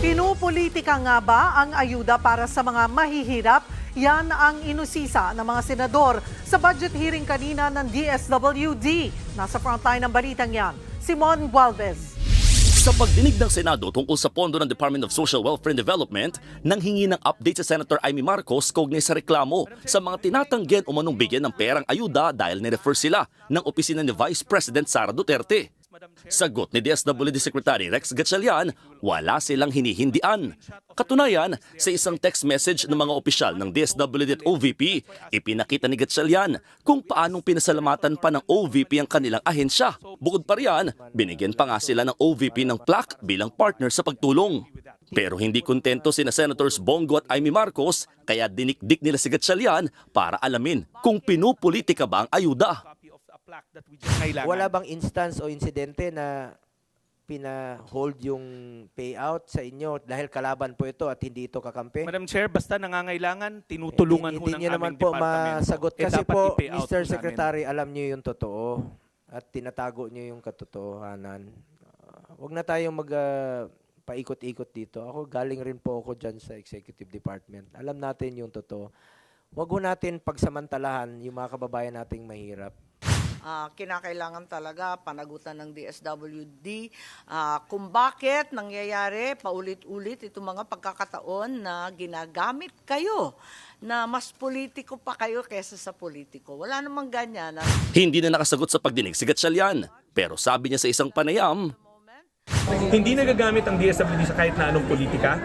Pinupolitika nga ba ang ayuda para sa mga mahihirap? Yan ang inusisa ng mga senador sa budget hearing kanina ng DSWD. Nasa frontline ng balitang yan, Simon Gualvez. Sa pagdinig ng Senado tungkol sa pondo ng Department of Social Welfare and Development, nang hingi ng update sa Senator Amy Marcos kaugnay sa reklamo sa mga tinatanggihan umanong bigyan ng perang ayuda dahil nirefer sila ng opisina ni Vice President Sara Duterte. Sagot ni DSWD Secretary Rex Gatchalian, wala silang hinihindian. Katunayan, sa isang text message ng mga opisyal ng DSWD at OVP, ipinakita ni Gatchalian kung paanong pinasalamatan pa ng OVP ang kanilang ahensya. Bukod pa riyan, binigyan pa nga sila ng OVP ng plaque bilang partner sa pagtulong. Pero hindi kontento sina Senators Bongo at Amy Marcos kaya dinikdik nila si Gatchalian para alamin kung pinupolitika ba ang ayuda. Wala bang instance o insidente na pina-hold yung payout sa inyo dahil kalaban po ito at hindi ito kakampi? Madam Chair, basta nangangailangan, tinutulungan ho hindi, ng hindi nyo naman aming po masagot. Eh, Kasi po, Mr. po namin. Secretary, alam nyo yung totoo at tinatago nyo yung katotohanan. Uh, wag na tayong mag uh, paikot-ikot dito. Ako galing rin po ako dyan sa Executive Department. Alam natin yung totoo. Wag ho natin pagsamantalahan yung mga kababayan nating mahirap. Ah, kinakailangan talaga panagutan ng DSWD ah, kung bakit nangyayari paulit-ulit itong mga pagkakataon na ginagamit kayo na mas politiko pa kayo kesa sa politiko. Wala namang ganyan. ah. Hindi na nakasagot sa pagdinig si Gatchalian. Pero sabi niya sa isang panayam, Hindi nagagamit ang DSWD sa kahit na anong politika.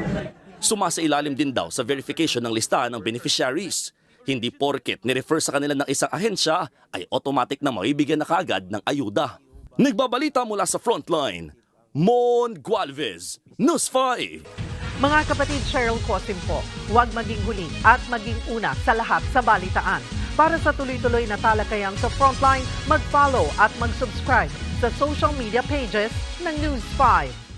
Sumasailalim din daw sa verification ng listahan ng beneficiaries. Hindi porket nirefer sa kanila ng isang ahensya ay automatic na maibigyan na kaagad ng ayuda. Nagbabalita mula sa frontline, Mon Gualvez, News 5. Mga kapatid Cheryl Cosim po, huwag maging huli at maging una sa lahat sa balitaan. Para sa tuloy-tuloy na talakayang sa Frontline, mag-follow at mag-subscribe sa social media pages ng News 5.